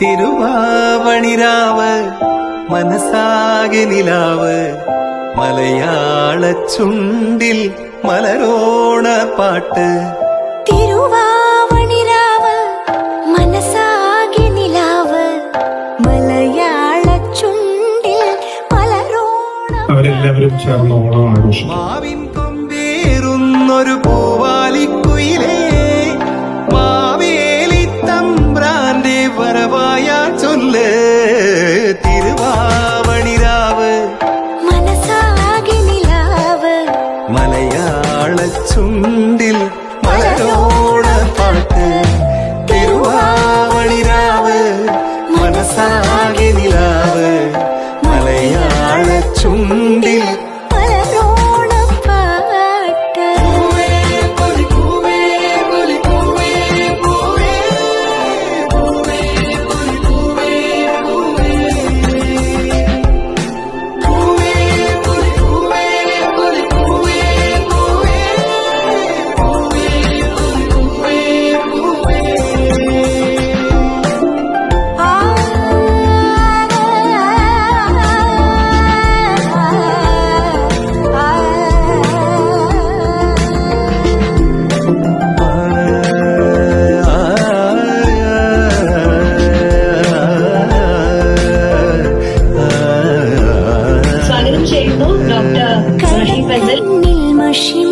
തിരുവാവണിരാവ് മനസ്സാകെ മലയാള ചുണ്ടിൽ മലരോണ പാട്ട്. തിരുവാവണിരാവ് അവരെല്ലാവരും ചേർന്ന് ഓണം ആഘോഷിക്കും. മാവിൻ കൊമ്പേറുന്നൊരു പൂവാലിക്കുയിലേ മാവേലി തമ്പ്രാന്റെ വരവായ ചൊല്ല് തിരുവാവണിരാവ് മനസ്സാകെ നിലാവ്. മലയാള ചുണ്ടിൽ മലരോണ പാട്ട് തിരുവാവണിരാവ് മനസ്സാകെ നിലാവ്. മലയാള ചുണ്ടിൽ নীলমাসি